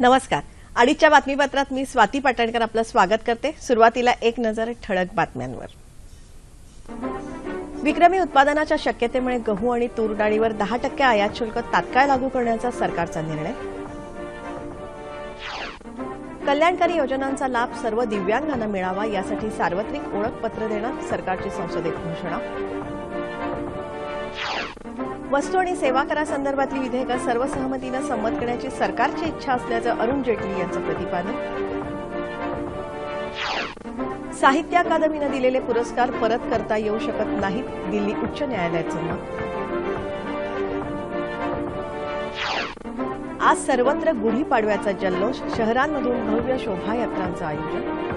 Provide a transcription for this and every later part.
नमस्कार. अडीचच्या बातमीपत्रात मी स्वाती पाटणकर आपलं स्वागत करते. सुरुवातीला एक नजर ठळक बातम्यांवर. विक्रमी उत्पादनाच्या शक्यतेमुळे गहू आणि तूर डाळीवर दहा टक्के आयात शुल्क तात्काळ लागू करण्याचा सरकारचा निर्णय. कल्याणकारी योजनांचा लाभ सर्व दिव्यांगांना मिळावा यासाठी सार्वत्रिक ओळखपत्र देणार सरकारची संसदेत घोषणा. वस्तू आणि सेवा करासंदर्भातली विधेयकं सर्वसहमतीनं संमत करण्याची सरकारची इच्छा असल्याचं अरुण जेटली यांचं प्रतिपादन. साहित्य अकादमीनं दिलेले पुरस्कार परत करता येऊ शकत नाहीत दिल्ली उच्च न्यायालयाचं मत. आज सर्वत्र गुढीपाडव्याचा जल्लोष शहरांमधून भव्य शोभायात्रांचं आयोजन.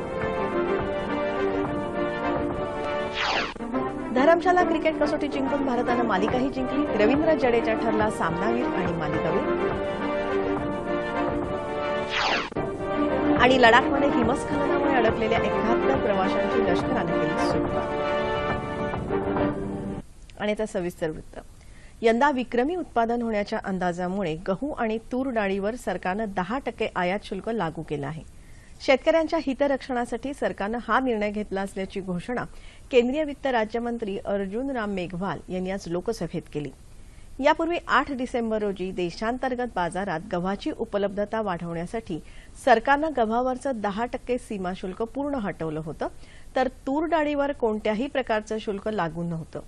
धरमशाला क्रिकेट कसोटी जिंकून भारतानं मालिकाही जिंकली. रवींद्र जडेजा ठरला सामनावीर आणि मालिकावीर. आणि लडाखमध्ये हिमस्खलनामुळे अडकलेल्या एकाहत्तर प्रवाशांची लष्करानं केली सुटका. आणि आता सविस्तर वृत्त. यंदा विक्रमी उत्पादन होण्याच्या अंदाजामुळे गहू आणि तूर डाळीवर सरकारनं दहा टक्के आयात शुल्क लागू केलं आहे. शेतकऱ्यांच्या हितरक्षणासाठी सरकारनं हा निर्णय घेतला असल्याची घोषणा केंद्रीय वित्त राज्यमंत्री अर्जुन राम मेघवाल यांनी आज लोकसभेत केली. यापूर्वी आठ डिसेंबर रोजी देशांतर्गत बाजारात गव्हाची उपलब्धता वाढवण्यासाठी सरकारनं गव्हावरचं दहा टक्के सीमाशुल्क पूर्ण हटवलं होतं तर तूर डाळीवर कोणत्याही प्रकारचं शुल्क लागू नव्हतं.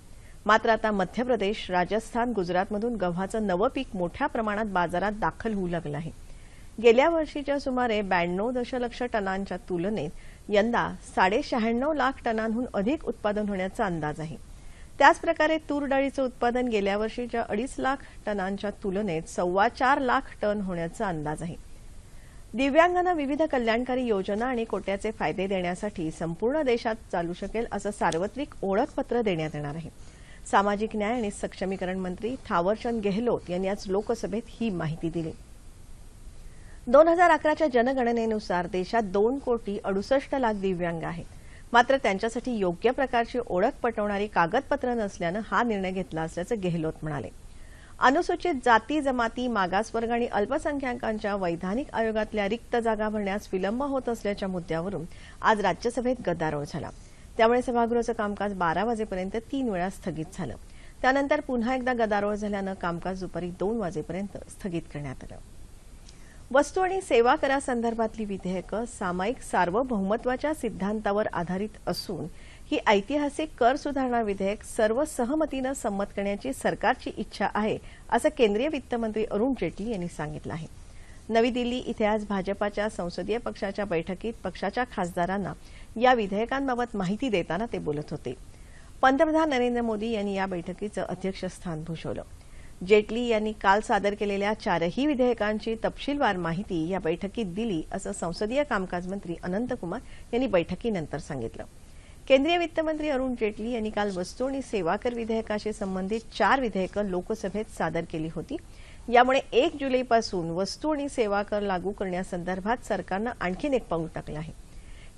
मात्र आता मध्य प्रदेश राजस्थान गुजरातमधून गव्हाचं नवं पीक मोठ्या प्रमाणात बाजारात दाखल होऊ लागलं आहे. गेल्या वर्षीच्या सुमारे ब्याण्णव दशलक्ष टनांच्या तुलनेत यंदा साडेशहाण्णव लाख टनांहून अधिक उत्पादन होण्याचा अंदाज आहे. त्याचप्रकारे तूर डाळीचं उत्पादन गेल्या वर्षीच्या अडीच लाख टनांच्या तुलनेत सव्वा चार लाख टन होण्याचा अंदाज आहे. दिव्यांगांना विविध कल्याणकारी योजना आणि कोट्याचे फायदे देण्यासाठी संपूर्ण देशात चालू शकेल असं सार्वत्रिक ओळखपत्र देण्यात येणार आहे. सामाजिक न्याय आणि सक्षमीकरण मंत्री थावरचंद गेहलोत यांनी आज लोकसभेत ही माहिती दिली. दोन हजार अकराच्या जनगणनेनुसार देशात दोन कोटी अडुसष्ट लाख दिव्यांग आहेत. मात्र त्यांच्यासाठी योग्य प्रकारची ओळख पटवणारी कागदपत्र नसल्यानं हा निर्णय घेतला असल्याचं गेहलोत म्हणाले. अनुसूचित जाती जमाती मागासवर्ग आणि अल्पसंख्याकांच्या वैधानिक आयोगातल्या रिक्त जागा भरण्यास विलंब होत असल्याच्या मुद्द्यावरून आज राज्यसभेत गदारोळ झाला. त्यामुळे सभागृहाचं कामकाज बारा वाजेपर्यंत तीन वेळा स्थगित झालं. त्यानंतर पुन्हा एकदा गदारोळ झाल्यानं कामकाज दुपारी दोन वाजेपर्यंत स्थगित करण्यात आलं. वस्तू आणि सेवा करासंदर्भातली विधेयकं सामायिक सार्वभौमत्वाच्या सिद्धांतावर आधारित असून ही ऐतिहासिक कर सुधारणा विधेयक सर्व सहमतीनं संमत करण्याची सरकारची इच्छा आहे असं केंद्रीय वित्तमंत्री अरुण जेटली यांनी सांगितलं आहे. नवी दिल्ली इथे आज भाजपाच्या संसदीय पक्षाच्या बैठकीत पक्षाच्या खासदारांना या विधेयकांबाबत माहिती देताना ते बोलत होते. पंतप्रधान नरेंद्र मोदी यांनी या बैठकीचं अध्यक्षस्थान भूषवलं. जेटली यांनी काल सादर केलेल्या चारही विधेयकांची तपशीलवार माहिती या बैठकीत दिली असं संसदीय कामकाज मंत्री अनंतकुमार यांनी बैठकीनंतर सांगितलं. केंद्रीय वित्तमंत्री अरुण जेटली यांनी काल वस्तू आणि सेवा कर विधेयकाशी संबंधित चार विधेयकं लोकसभेत सादर केली होती. यामुळे एक जुलैपासून वस्तू आणि सेवा कर लागू करण्यासंदर्भात सरकारनं आणखीन एक पाऊल टाकलं आहे.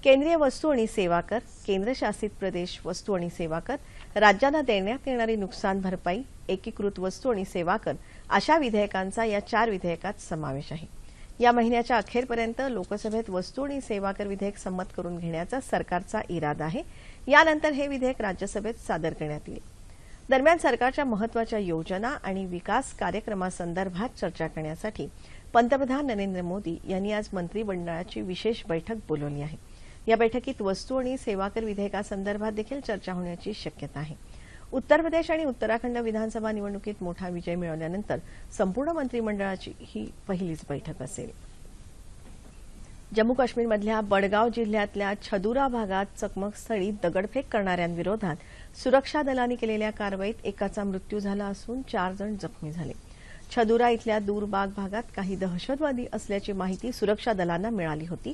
केंद्रीय वस्तू आणि सेवा कर केंद्रशासित प्रदेश वस्तू आणि सेवा कर राज्यांना देण्यात येणारी नुकसान भरपाई एकीकृत वस्तू आणि सेवा कर अशा विधेयकांचा या चार विधेयकात समावेश आहे. या महिन्याच्या अखेरपर्यंत लोकसभेत वस्तू आणि सेवा कर विधेयक संमत करून घेण्याचा सरकारचा इरादा आहे. यानंतर हे विधेयक राज्यसभेत सादर करण्यात येईल. दरम्यान सरकारच्या महत्त्वाच्या योजना आणि विकास कार्यक्रमासंदर्भात चर्चा करण्यासाठी पंतप्रधान नरेंद्र मोदी यांनी आज मंत्रिमंडळाची विशेष बैठक बोलवली आहे. या बैठकीत वस्तू आणि सेवा कर विधेयकासंदर्भात देखील चर्चा होण्याची शक्यता आहे. उत्तर प्रदेश आणि उत्तराखंड विधानसभा निवडणुकीत मोठा विजय मिळवल्यानंतर संपूर्ण मंत्रिमंडळाची ही पहिलीच बैठक असेल. जम्मू काश्मीरमधल्या बडगाव जिल्ह्यातल्या छदुरा भागात चकमकस्थळी दगडफेक करणाऱ्यांविरोधात सुरक्षा दलांनी केलेल्या कारवाईत एकाचा मृत्यू झाला असून चार जण जखमी झाले. छदुरा इथल्या दूरबाग भागात काही दहशतवादी असल्याची माहिती सुरक्षा दलांना मिळाली होती.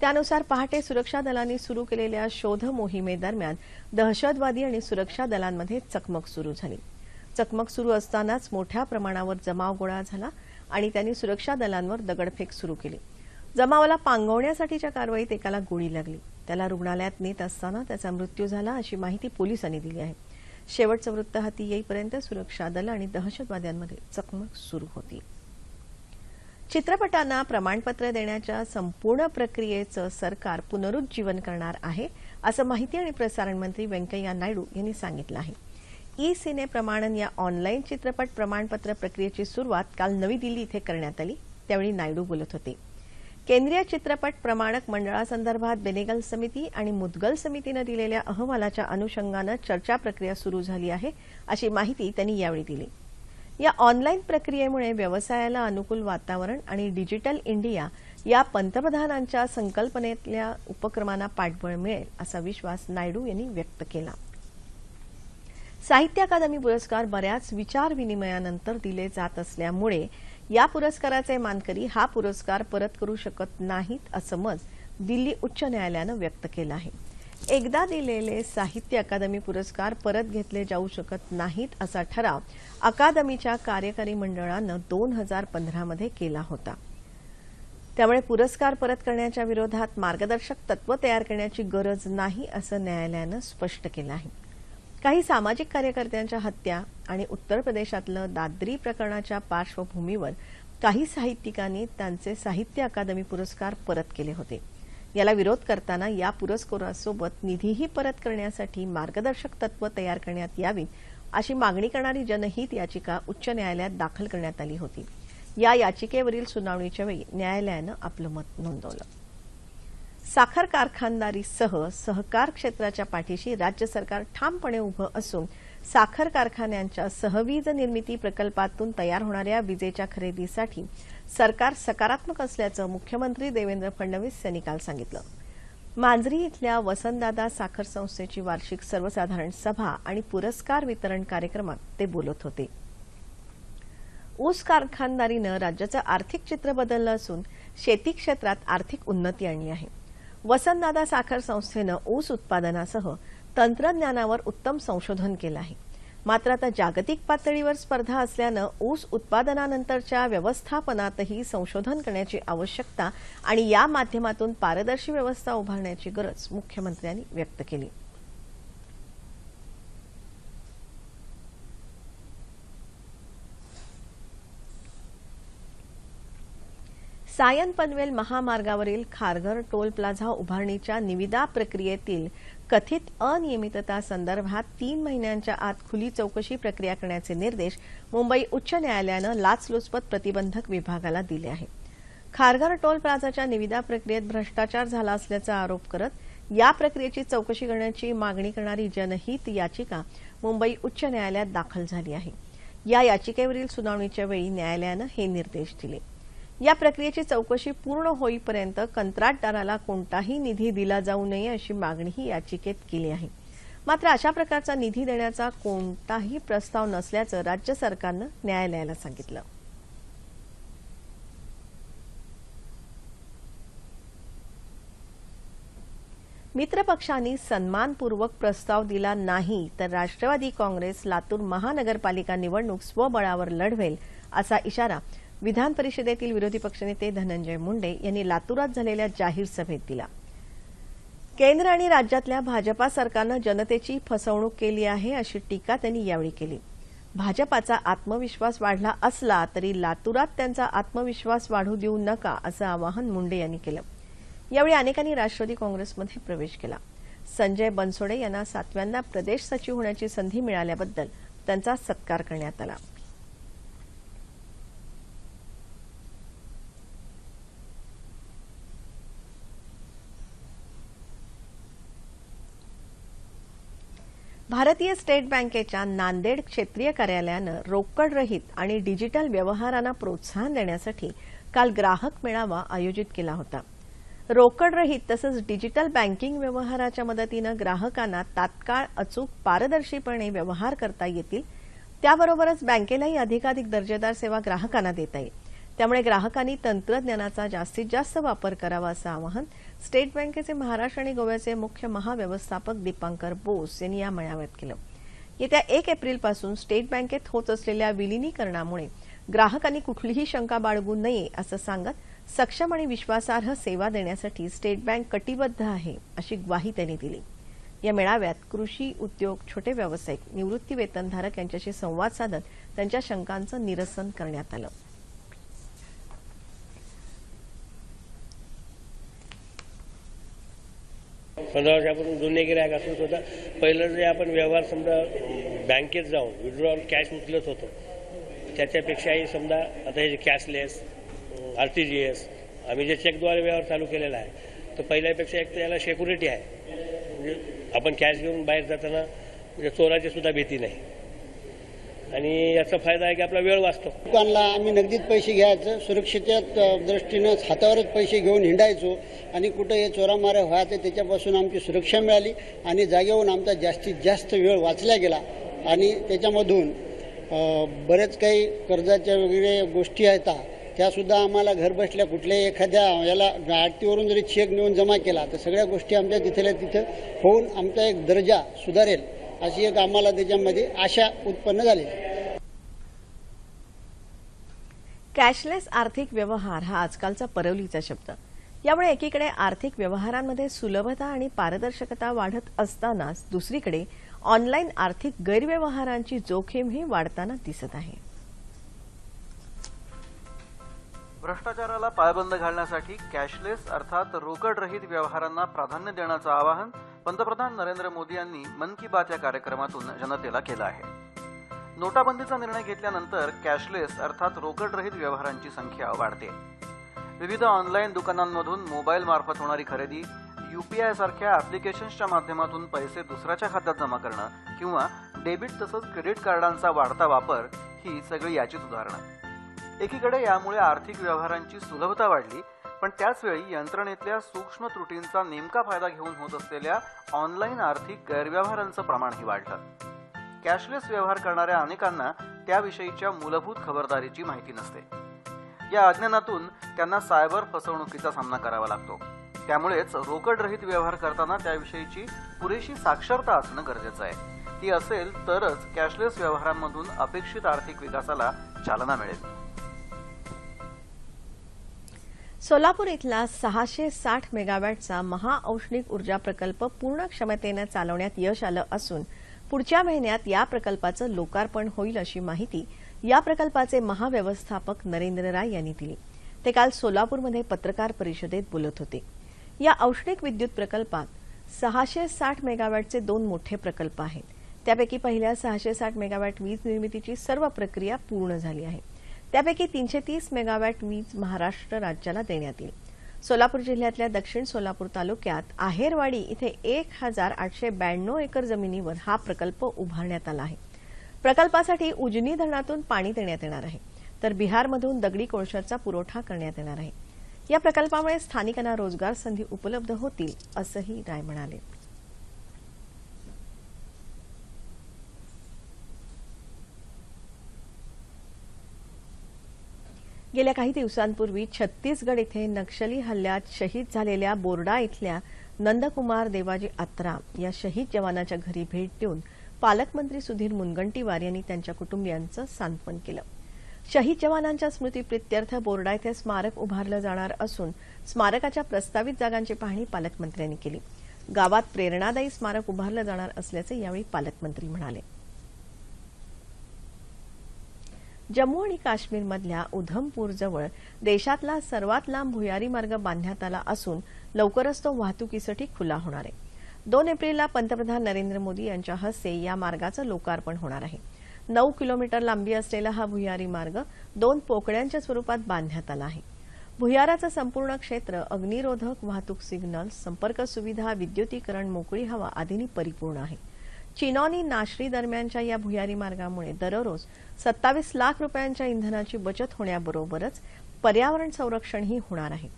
त्यानुसार पहाटे सुरक्षा दलांनी सुरू केलेल्या शोध मोहिमेदरम्यान दहशतवादी आणि सुरक्षा दलांमध्ये चकमक सुरू झाली. चकमक सुरू असतानाच मोठ्या प्रमाणावर जमाव गोळा झाला आणि त्यांनी सुरक्षा दलांवर दगडफेक सुरू केली. जमावाला पांगवण्यासाठीच्या कारवाईत एकाला गोळी लागली. त्याला रुग्णालयात नेत असताना त्याचा मृत्यू झाला अशी माहिती पोलिसांनी दिली आहे. शेवटचं वृत्त हाती येईपर्यंत सुरक्षा दल आणि दहशतवाद्यांमध्ये चकमक सुरू होती. चित्रपटांना प्रमाणपत्र देण्याच्या संपूर्ण प्रक्रियेचं सरकार पुनरुज्जीवन करणार आहे असं माहिती आणि प्रसारण मंत्री व्यंकय्या नायडू यांनी सांगितलं आहे. ई सिने प्रमाणन या ऑनलाईन चित्रपट प्रमाणपत्र प्रक्रियेची सुरुवात काल नवी दिल्ली इथे करण्यात आली त्यावेळी नायडू बोलत होते. केंद्रीय चित्रपट प्रमाणक मंडळासंदर्भात बेनेगल समिती आणि मुदगल समितीनं दिलेल्या अहवालाच्या अनुषंगानं चर्चा प्रक्रिया सुरू झाली आहे अशी माहिती त्यांनी यावेळी दिली. या ऑनलाईन प्रक्रियेमुळे व्यवसायाला अनुकूल वातावरण आणि डिजिटल इंडिया या पंतप्रधानांच्या संकल्पनेतल्या उपक्रमांना पाठबळ मिळेल असा विश्वास नायडू यांनी व्यक्त केला. साहित्य अकादमी पुरस्कार बऱ्याच विचार विनिमयानंतर दिले जात असल्यामुळे या पुरस्काराचे मानकरी हा पुरस्कार परत करू शकत नाहीत असं मत दिल्ली उच्च न्यायालयानं व्यक्त केलं आहे. एकदा दिलेले साहित्य अकादमी पुरस्कार परत घेतले जाऊ शकत नाहीत असा ठराव अकादमीच्या कार्यकारी मंडळानं दोन हजार पंधरामध्ये केला होता. त्यामुळे पुरस्कार परत करण्याच्या विरोधात मार्गदर्शक तत्व तयार करण्याची गरज नाही असं न्यायालयानं स्पष्ट केलं आहे. काही सामाजिक कार्यकर्त्यांच्या हत्या आणि उत्तर प्रदेशातलं दादरी प्रकरणाच्या पार्श्वभूमीवर काही साहित्यिकांनी त्यांचे साहित्य अकादमी पुरस्कार परत केले होते. याला विरोध करताना या पुरस्कारासोबत निधीही परत करण्यासाठी मार्गदर्शक तत्व तयार करण्यात यावीत अशी मागणी करणारी जनहित याचिका उच्च न्यायालयात दाखल करण्यात आली होती. या याचिकेवरील सुनावणीच्या वेळी न्यायालयानं आपलं मत नोंदवलं. साखर कारखानदारीसह सहकार क्षेत्राच्या पाठीशी राज्य सरकार ठामपणे उभं असून साखर कारखान्यांच्या सहवीज निर्मिती प्रकल्पातून तयार होणाऱ्या विजेच्या खरेदीसाठी सरकार सकारात्मक असल्याचं मुख्यमंत्री देवेंद्र फडणवीस यांनी काल सांगितलं. मांजरी इथल्या वसंतदादा साखर संस्थेची वार्षिक सर्वसाधारण सभा आणि पुरस्कार वितरण कार्यक्रमात ते बोलत होते. ऊस कारखानदारीनं राज्याचं आर्थिक चित्र बदललं असून शेती क्षेत्रात आर्थिक उन्नती आणली आहे. वसंतदादा साखर संस्थेनं ऊस उत्पादनासह तंत्रज्ञानावर उत्तम संशोधन केलं आहे. मात्र आता जागतिक पातळीवर स्पर्धा असल्यानं ऊस उत्पादनानंतरच्या व्यवस्थापनातही संशोधन करण्याची आवश्यकता आणि या माध्यमातून पारदर्शी व्यवस्था उभारण्याची गरज मुख्यमंत्र्यांनी व्यक्त केली. सायन पनवेल महामार्गावरील खारघर टोल प्लाझा उभारणीच्या निविदा प्रक्रियेतील कथित अनियमितता संदर्भात तीन महिन्यांच्या आत खुली चौकशी प्रक्रिया करण्याचे निर्देश मुंबई उच्च न्यायालयानं लाचलुचपत प्रतिबंधक विभागाला दिले आहेत. खारघर टोल प्लाझाच्या निविदा प्रक्रियेत भ्रष्टाचार झाला असल्याचा आरोप करत या प्रक्रियेची चौकशी करण्याची मागणी करणारी जनहित याचिका मुंबई उच्च न्यायालयात दाखल झाली आहे. या याचिकेवरील सुनावणीच्या वेळी न्यायालयानं हे निर्देश दिले. या प्रक्रियेची चौकशी पूर्ण होईपर्यंत कंत्राटदाराला कोणताही निधी दिला जाऊ नये अशी मागणीही याचिकेत केली आहे. मात्र अशा प्रकारचा निधी देण्याचा कोणताही प्रस्ताव नसल्याचं राज्य सरकारनं न्यायालयाला सांगितलं. मित्रपक्षांनी सन्मानपूर्वक प्रस्ताव दिला नाही तर राष्ट्रवादी काँग्रेस लातूर महानगरपालिका निवडणूक स्वबळावर लढवेल असा इशारा विधान परिषदेतील विरोधी पक्षनेते धनंजय मुंडे यांनी लातूरात झालेल्या जाहीर सभेत दिला. केंद्र आणि राज्यातल्या भाजपा सरकारनं जनतेची फसवणूक केली आहे अशी टीका त्यांनी यावेळी केली. भाजपाचा आत्मविश्वास वाढला असला तरी लातूरात त्यांचा आत्मविश्वास वाढू देऊ नका असं आवाहन मुंडे यांनी केलं. यावेळी अनेकांनी राष्ट्रवादी काँग्रेसमध्ये प्रवेश केला. संजय बनसोडे यांना सातव्यांदा प्रदेश सचिव होण्याची संधी मिळाल्याबद्दल त्यांचा सत्कार करण्यात आला. भारतीय स्टेट बँकेच्या नांदेड क्षेत्रीय कार्यालयानं रोकडरहित आणि डिजिटल व्यवहारांना प्रोत्साहन देण्यासाठी काल ग्राहक मेळावा आयोजित केला होता. रोकडरहित तसंच डिजिटल बँकिंग व्यवहाराच्या मदतीनं ग्राहकांना तात्काळ अचूक पारदर्शीपणे व्यवहार करता येतील त्याबरोबरच बँकेलाही अधिकाधिक दर्जेदार सेवा ग्राहकांना देता येईल. त्यामुळे ग्राहकांनी तंत्रज्ञानाचा जास्तीत जास्त वापर करावा असं आवाहन स्टेट बँकेचे महाराष्ट्र आणि गोव्याचे मुख्य महाव्यवस्थापक दीपांकर बोस यांनी या मेळाव्यात केलं. येत्या एक एप्रिलपासून स्टेट बँकेत होत असलेल्या विलिनीकरणामुळे ग्राहकांनी कुठलीही शंका बाळगू नये असं सांगत सक्षम आणि विश्वासार्ह सेवा देण्यासाठी स्टेट बँक कटिबद्ध आहे अशी ग्वाही त्यांनी दिली. या मेळाव्यात कृषी उद्योग छोटे व्यावसायिक निवृत्ती वेतनधारक यांच्याशी संवाद साधत त्यांच्या शंकांचं निरसन करण्यात आलं. पंधरा वर्षापासून जुने गिरायक असून सुद्धा पहिलं जे आपण व्यवहार समजा बँकेत जाऊन विड्रॉल कॅश उचलत होतो. त्याच्यापेक्षाही समजा आता हे जे cashless R T G S आम्ही जे चेकद्वारे व्यवहार चालू केलेला आहे तर पहिल्यापेक्षा एक तर याला सेक्युरिटी आहे. म्हणजे आपण कॅश घेऊन बाहेर जाताना म्हणजे चोराची सुद्धा भीती नाही. आणि याचा फायदा आहे की आपला वेळ वाचतो. दुकानला आम्ही नगदीत पैसे घ्यायचं सुरक्षित दृष्टीनं हातावरच पैसे घेऊन हिंडायचो आणि कुठं हे चोरामाऱ्या व्हायचं त्याच्यापासून आमची सुरक्षा मिळाली आणि जागेवरून आमचा जास्तीत जास्त वेळ वाचला गेला. आणि त्याच्यामधून बरेच काही कर्जाच्या वगैरे गोष्टी आहेत. त्यासुद्धा आम्हाला घर बसल्या कुठल्याही एखाद्या याला आरतीवरून जरी चेक नेऊन जमा केला तर सगळ्या गोष्टी आमच्या तिथल्या तिथं होऊन आमचा एक दर्जा सुधारेल. अशी एक आम्हाला त्याच्यामध्ये आशा उत्पन्न झालेली आहे. कॅशलेस आर्थिक व्यवहार हा आजकालचा परवलीचा शब्द यामुळे एकीकडे आर्थिक व्यवहारांमध्ये सुलभता आणि पारदर्शकता वाढत असतानाच दुसरीकडे ऑनलाईन आर्थिक गैरव्यवहारांची जोखीमही वाढताना दिसत आहे भ्रष्टाचाराला पायबंद घालण्यासाठी कॅशलेस अर्थात रोकड रहित व्यवहारांना प्राधान्य देण्याचं आवाहन पंतप्रधान नरेंद्र मोदी यांनी मन की बात या कार्यक्रमातून जनतेला केलं आहे. नोटाबंदीचा निर्णय घेतल्यानंतर कॅशलेस अर्थात रोकडरहित व्यवहारांची संख्या वाढते. विविध ऑनलाईन दुकानांमधून मोबाईल मार्फत होणारी खरेदी युपीआय सारख्या ऍप्लिकेशन्सच्या माध्यमातून पैसे दुसऱ्याच्या खात्यात जमा करणं किंवा डेबिट तसंच क्रेडिट कार्डांचा वाढता वापर ही सगळी याचीच उदाहरणं. एकीकडे यामुळे आर्थिक व्यवहारांची सुलभता वाढली पण त्याचवेळी यंत्रणेतल्या सूक्ष्म त्रुटींचा नेमका फायदा घेऊन होत असलेल्या ऑनलाईन आर्थिक गैरव्यवहारांचं प्रमाणही वाढलं. कॅशलेस व्यवहार करणाऱ्या अनेकांना त्याविषयीच्या मूलभूत खबरदारीची माहिती नसते. या अज्ञानातून त्यांना सायबर फसवणुकीचा सामना करावा लागतो. त्यामुळेच रोकडरहित व्यवहार करताना त्याविषयीची पुरेशी साक्षरता असणं गरजेचं आहे. ती असेल तरच कॅशलेस व्यवहारांमधून अपेक्षित आर्थिक विकासाला चालना मिळेल. सोलापूर इथला सहाशे साठ मेगावॅटचा महाऔष्णिक ऊर्जा प्रकल्प पूर्ण क्षमतेनं चालवण्यात यश आलं असून पुढच्या महिन्यात या प्रकल्पाचं लोकार्पण होईल अशी माहिती या प्रकल्पाचे महाव्यवस्थापक नरेंद्र राय यांनी दिली. ते काल सोलापूरमध्ये पत्रकार परिषदेत बोलत होते. या औष्णिक विद्युत प्रकल्पात सहाशे साठ मेगावॅटचे दोन मोठे प्रकल्प आहेत. त्यापैकी पहिल्या सहाशे साठ मेगावॅट वीज निर्मितीची सर्व प्रक्रिया पूर्ण झाली आहे. त्यापैकी तीनशे तीस मेगावॅट वीज महाराष्ट्र राज्याला देण्यात येईल. सोलापूर जिल्ह्यातल्या दक्षिण सोलापूर तालुक्यात आहेरवाडी इथे एक हजार आठशे ब्याण्णव एकर जमिनीवर हा प्रकल्प उभारण्यात आला आहे. प्रकल्पासाठी उजनी धरणातून पाणी देण्यात येणार आहे. तर बिहारमधून दगडी कोळशाचा पुरवठा करण्यात येणार आहे. या प्रकल्पामुळे स्थानिकांना रोजगार संधी उपलब्ध होतील असंही राय म्हणाले. गेल्या काही दिवसांपूर्वी छत्तीसगड इथे नक्षली हल्ल्यात शहीद झालेल्या बोर्डा इथल्या नंदकुमार देवाजी आत्राम या शहीद जवानाच्या घरी भेट देऊन पालकमंत्री सुधीर मुनगंटीवार यांनी त्यांच्या कुटुंबियांचं सांत्वन केलं. शहीद जवानांच्या स्मृतीप्रित्यर्थ बोर्डा इथे स्मारक उभारलं जाणार असून स्मारकाच्या प्रस्तावित जागांची पाहणी पालकमंत्र्यांनी केली. गावात प्रेरणादायी स्मारक उभारलं जाणार असल्याचे यावेळी पालकमंत्री म्हणाले. जम्मू आणि काश्मीरमधल्या उधमपूरजवळ देशातला सर्वात लांब भुयारी मार्ग बांधण्यात आला असून लवकरच तो वाहतुकीसाठी खुला होणार आहे. दोन एप्रिलला पंतप्रधान नरेंद्र मोदी यांच्या हस्ते या मार्गाचं लोकार्पण होणार आहे. नऊ किलोमीटर लांबी असलेला हा भुयारी मार्ग दोन पोकळ्यांच्या स्वरूपात बांधण्यात आला आहे. भुयाराचं संपूर्ण क्षेत्र अग्निरोधक वाहतूक सिग्नल संपर्क सुविधा विद्युतीकरण मोकळी हवा आदींनी परिपूर्ण आहे. चिनॉनी नाशरी दरम्यानच्या या भुयारी मार्गामुळे दररोज सत्तावीस लाख रुपयांच्या इंधनाची बचत होण्याबरोबरच पर्यावरण संरक्षणही होणार आहे.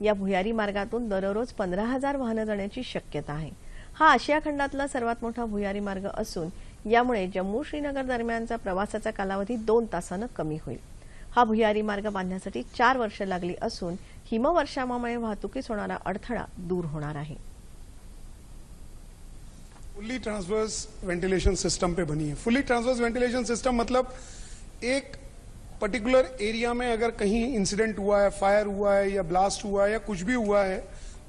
या भुयारी मार्गातून दररोज पंधरा हजार वाहनं जाण्याची शक्यता आहे. हा आशिया खंडातला सर्वात मोठा भुयारी मार्ग असून यामुळे जम्मू श्रीनगर दरम्यानचा प्रवासाचा कालावधी दोन तासानं कमी होईल. हा भुयारी मार्ग बांधण्यासाठी चार वर्ष लागली असून हिमवर्षामामुळे वाहतुकीस होणारा अडथळा दूर होणार आहे. फुल्ली ट्रांसवर्स वेंटिलेशन सिस्टम पे बनी है। फुल्ली ट्रांसवर्स वेंटिलेशन सिस्टम मतलब एक पर्टिकुलर एरिया में अगर कहीं इंसिडेंट हुआ है फायर हुआ है या ब्लास्ट हुआ है या कुछ भी हुआ है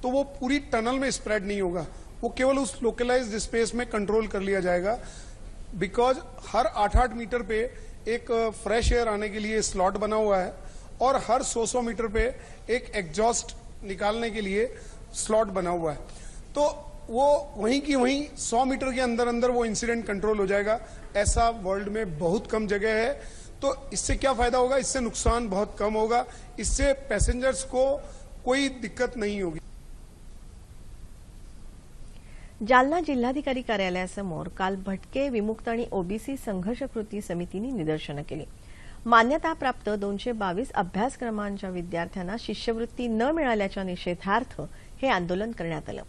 तो वो पूरी टनल में स्प्रेड नहीं होगा। वो केवल उस लोकलाइज स्पेस में कंट्रोल कर लिया जाएगा। बिकॉज़ हर आठ आठ मीटर पे एक फ्रेश एयर आने के लिए स्लॉट बना हुआ है और हर 100-100 मीटर पे एक एग्जॉस्ट निकालने के लिए स्लॉट बना हुआ है। तो वो वहीं की वहीं 100 मीटर के अंदर अंदर वो इंसिडेंट कंट्रोल हो जाएगा। ऐसा वर्ल्ड में बहुत कम जगह है। तो इससे क्या फायदा होगा? इससे नुकसान बहुत कम होगा। इससे पैसेंजर्स को कोई दिक्कत नहीं होगी। जालना जिल्हाधिकारी कार्यालयासमोर काल भटके विमुक्त आणि ओबीसी संघर्ष कृती समितीने निदर्शनं केली. मान्यताप्राप्त दोनशे बावीस अभ्यासक्रमांच्या विद्यार्थ्यांना शिष्यवृत्ती न मिळाल्याच्या निषेधार्थ हे आंदोलन करण्यात आलं.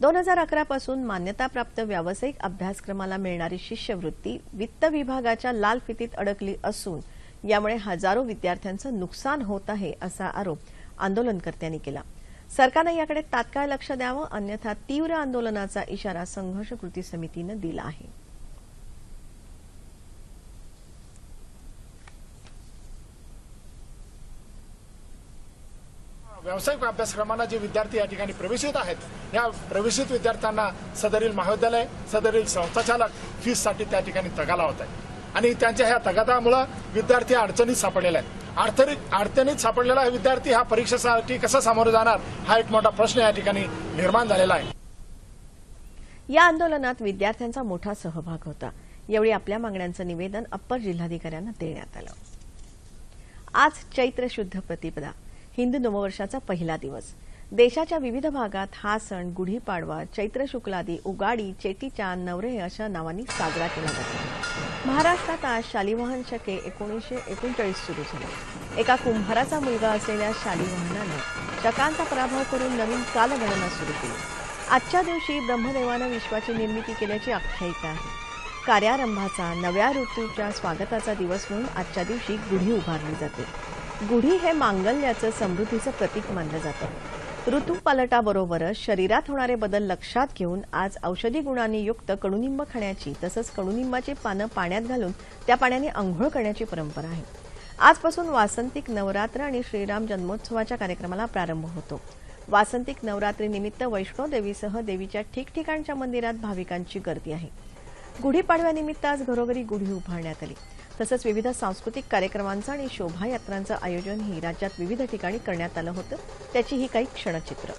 दोन हजार अकरा पासून मान्यताप्राप्त व्यावसायिक अभ्यासक्रमाला मिळणारी शिष्यवृत्ती वित्त विभागाच्या लाल फितीत अडकली असून यामुळे हजारो विद्यार्थ्यांचं नुकसान होत आहे असा आरोप आंदोलनकर्त्यांनी केला. सरकारनं याकडे तात्काळ लक्ष द्यावं अन्यथा तीव्र आंदोलनाचा इशारा संघर्ष कृती समितीनं दिला आहे. व्यावसायिक अभ्यासक्रमांना जे विद्यार्थी या ठिकाणी प्रवेशित आहेत या प्रवेशित विद्यार्थ्यांना सदरील महाविद्यालय सदरील संस्थाचालक फीससाठी त्या ठिकाणी तगाला होत आहे. आणि त्यांच्या ह्या तगादामुळे विद्यार्थी अडचणीत सापडलेले आहेत. अडचणीत अडचणीत सापडलेला विद्यार्थी हा परीक्षेसाठी कसा सामोरे जाणार हा एक मोठा प्रश्न या ठिकाणी निर्माण झालेला आहे. या आंदोलनात विद्यार्थ्यांचा मोठा सहभाग होता. यावेळी आपल्या मागण्यांचं निवेदन अप्पर जिल्हाधिकाऱ्यांना देण्यात आलं. आज चैत्र शुद्ध प्रतिपदा. हिंदू नववर्षाचा पहिला दिवस. देशाच्या विविध भागात हा सण गुढीपाडवा चैत्र शुक्लादी उगाडी चेटीचांद नवरे अशा नावांनी साजरा केला जातो. महाराष्ट्रात आज शालिवाहन शके एकोणीसशे एकोणचाळीस सुरू झाले. एका कुंभाराचा मुलगा असलेल्या शालिवाहनानं शकांचा पराभव करून नवीन कालगणना सुरू केली. आजच्या दिवशी ब्रह्मदेवानं विश्वाची निर्मिती केल्याची आख्यायिका आहे. कार्यारंभाचा नव्या ऋतूच्या स्वागताचा दिवस म्हणून आजच्या दिवशी गुढी उभारली जाते. गुढी हे मांगल्याचं समृद्धीचं प्रतीक मानलं जातं. ऋतूपालटाबरोबरच शरीरात होणारे बदल लक्षात घेऊन आज औषधी गुणांनी युक्त कडुनिंब खाण्याची तसंच कडुनिंबाची पानं पाण्यात घालून त्या पाण्याने आंघोळ करण्याची परंपरा आहे. आजपासून वासंतिक नवरात्र आणि श्रीराम जन्मोत्सवाच्या कार्यक्रमाला प्रारंभ होतो. वासंतिक नवरात्रीनिमित्त वैष्णोदेवीसह देवीच्या ठिकठिकाणच्या मंदिरात भाविकांची गर्दी आहे. गुढीपाडव्यानिमित्त आज घरोघरी गुढी उभारण्यात आली. तसंच विविध सांस्कृतिक कार्यक्रमांचं आणि शोभायात्रांचं आयोजनही राज्यात विविध ठिकाणी करण्यात आलं होतं. त्याची ही काही क्षणचित्र.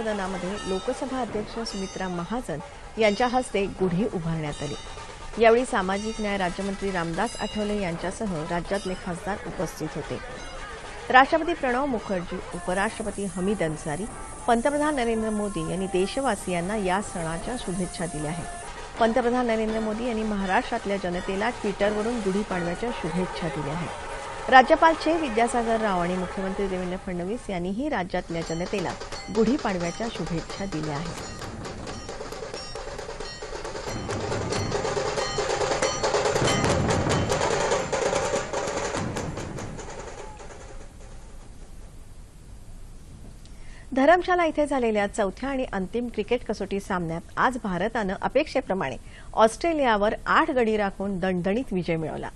सदनामध्ये लोकसभा अध्यक्ष सुमित्रा महाजन यांच्या हस्ते गुढी उभारण्यात आली. यावेळी सामाजिक न्याय राज्यमंत्री रामदास आठवले यांच्यासह राज्यातले खासदार उपस्थित होते. राष्ट्रपती प्रणव मुखर्जी उपराष्ट्रपती हमीद अन्सारी पंतप्रधान नरेंद्र मोदी यांनी देशवासियांना या सणाच्या शुभेच्छा दिल्या आहेत. पंतप्रधान नरेंद्र मोदी यांनी महाराष्ट्रातल्या जनतेला ट्विटरवरून गुढीपाडव्याच्या शुभेच्छा दिल्या आहेत. राज्यपाल चे विद्यासागर राव आणि मुख्यमंत्री देवेंद्र फडणवीस यांनीही राज्यातल्या जनतेला गुढीपाडव्याच्या शुभेच्छा दिल्या आहेत. धरमशाला इथे झालेल्या चौथ्या आणि अंतिम क्रिकेट कसोटी सामन्यात आज भारतानं अपेक्षेप्रमाणे ऑस्ट्रेलियावर आठ गडी राखून दणदणीत विजय मिळवला.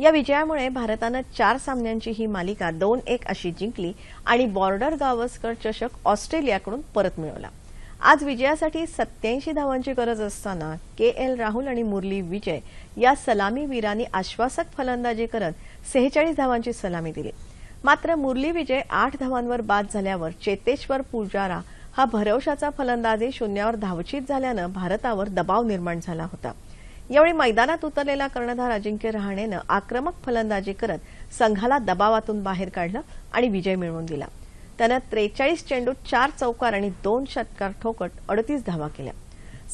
या विजयामुळे भारतानं चार सामन्यांची ही मालिका दोन एक अशी जिंकली आणि बॉर्डर गावस्कर चषक ऑस्ट्रेलियाकडून परत मिळवला. आज विजयासाठी सत्याऐंशी धावांची गरज असताना के एल राहुल आणि मुरली विजय या सलामीवीरांनी आश्वासक फलंदाजी करत सेहेचाळीस धावांची सलामी दिली. मात्र मुरली विजय आठ धावांवर बाद झाल्यावर चेतेश्वर पुजारा हा भरवशाचा फलंदाजी शून्यावर धावचीत झाल्यानं भारतावर दबाव निर्माण झाला होता. यावेळी मैदानात उतरलेला कर्णधार अजिंक्य रहाणेनं आक्रमक फलंदाजी करत संघाला दबावातून बाहेर काढलं आणि विजय मिळवून दिला. त्यानं त्रेचाळीस चेंडूत चार चौकार आणि दोन षटकार ठोकट अडतीस धावा केल्या.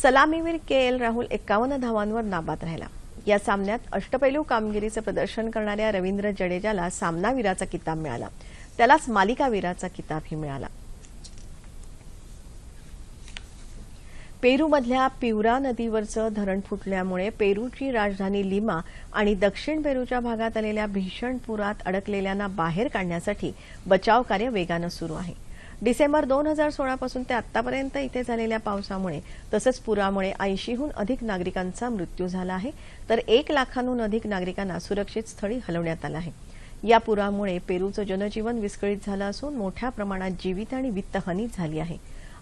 सलामीवीर के एल राहुल एकावन्न धावांवर नाबाद राहिला. या सामन्यात अष्टपैलू कामगिरीचं प्रदर्शन करणाऱ्या रवींद्र जडेजाला सामनावीराचा किताब मिळाला. त्यालाच मालिकावीराचा किताबही मिळाला. पेरूमधल्या पिवरा नदीवरचं धरण फुटल्यामुळे पेरूची राजधानी लिमा आणि दक्षिण पेरूच्या भागात आलेल्या भीषण पुरात अडकलेल्यांना बाहेर काढण्यासाठी बचाव कार्य वेगानं सुरू आहे. डिसेंबर दोन हजार सोळापासून ते आतापर्यंत इथे झालेल्या पावसामुळे तसंच पुरामुळे ऐंशीहून अधिक नागरिकांचा मृत्यू झाला आहे. तर एक लाखांहून अधिक नागरिकांना सुरक्षित स्थळी हलवण्यात आलं आहे. या पुरामुळे पेरूचं जनजीवन विस्कळीत झालं असून मोठ्या प्रमाणात जीवित आणि वित्तहानी झाली आहे.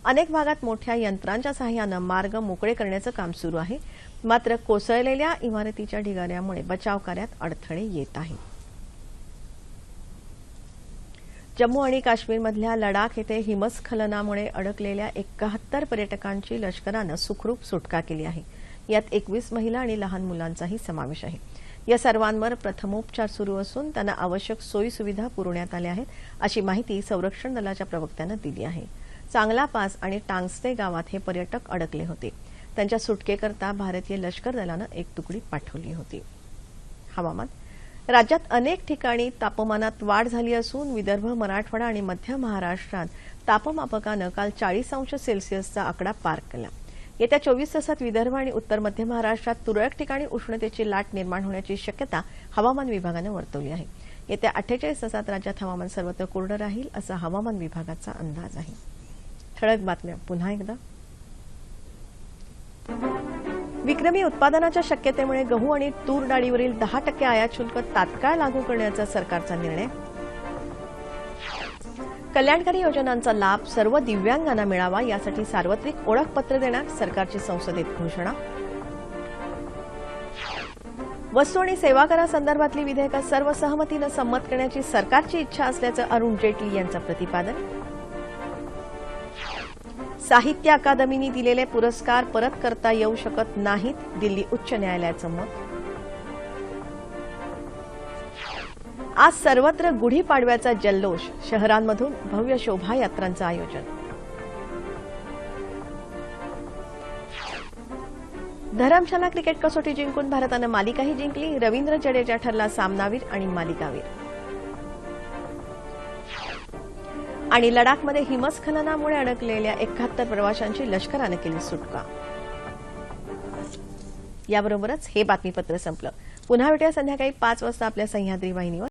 अनेक भागात मोठ्या यंत्रांच्या सहाय्यानं मार्ग मोकळे करण्याचं काम सुरू आहे. मात्र कोसळलेल्या इमारतीच्या ढिगाऱ्यामुळे बचाव कार्यात अडथळे येत आहेत. जम्मू आणि काश्मीरमधल्या लडाख येथे हिमस्खलनामुळे अडकलेल्या एकाहत्तर पर्यटकांची लष्करानं सुखरूप सुटका केली आहे. यात एकवीस महिला आणि लहान मुलांचाही समावेश आहे. या सर्वांवर प्रथमोपचार सुरू असून त्यांना आवश्यक सोयी सुविधा पुरवण्यात आल्या आहेत अशी माहिती संरक्षण दलाच्या प्रवक्त्यानं दिली आहे. चांगला पास आणि टांगस्ते गावात हे पर्यटक अडकले होते. त्यांच्या सुटकेकरता भारतीय लष्कर दलानं एक तुकडी पाठवली होती. हवामान. राज्यात अनेक ठिकाणी तापमानात वाढ झाली असून विदर्भ मराठवाडा आणि मध्य महाराष्ट्रात तापमापकानं काल चाळीस अंश सेल्सिअसचा आकडा पार केला. येत्या चोवीस तासात विदर्भ आणि उत्तर मध्य महाराष्ट्रात तुरळक ठिकाणी उष्णतेची लाट निर्माण होण्याची शक्यता हवामान विभागानं वर्तवली आहे. येत्या अठ्ठेचाळीस तासात राज्यात हवामान सर्वत्र कोरडं राहील असा हवामान विभागाचा अंदाज आहे. ठळक बातम्या. पुन्हा एकदा. विक्रमी उत्पादनाच्या शक्यतेमुळे गहू आणि तूर डाळीवरील दहा टक्के आयात शुल्क तात्काळ लागू करण्याचा सरकारचा निर्णय. कल्याणकारी योजनांचा लाभ सर्व दिव्यांगांना मिळावा यासाठी सार्वत्रिक ओळखपत्र देणार सरकारची संसदेत घोषणा. वस्तू आणि सेवा करासंदर्भातली विधेयकं सर्व सहमतीनं संमत करण्याची सरकारची इच्छा असल्याचं अरुण जेटली यांचं प्रतिपादन. साहित्य अकादमीने दिलेले पुरस्कार परत करता येऊ शकत नाहीत दिल्ली उच्च न्यायालयाचं मत. आज सर्वत्र गुढीपाडव्याचा जल्लोष शहरांमधून भव्य शोभायात्रांचं आयोजन. धरमशाला क्रिकेट कसोटी जिंकून भारतानं मालिकाही जिंकली रवींद्र जडेजा ठरला सामनावीर आणि मालिकावीर. आणि लडाखमध्ये हिमस्खलनामुळे अडकलेल्या एकाहत्तर प्रवाशांची लष्करानं केली सुटका. याबरोबरच हे बातमीपत्र संपलं. पुन्हा भेटूया संध्याकाळी पाच वाजता आपल्या सह्याद्री वाहिनीवर.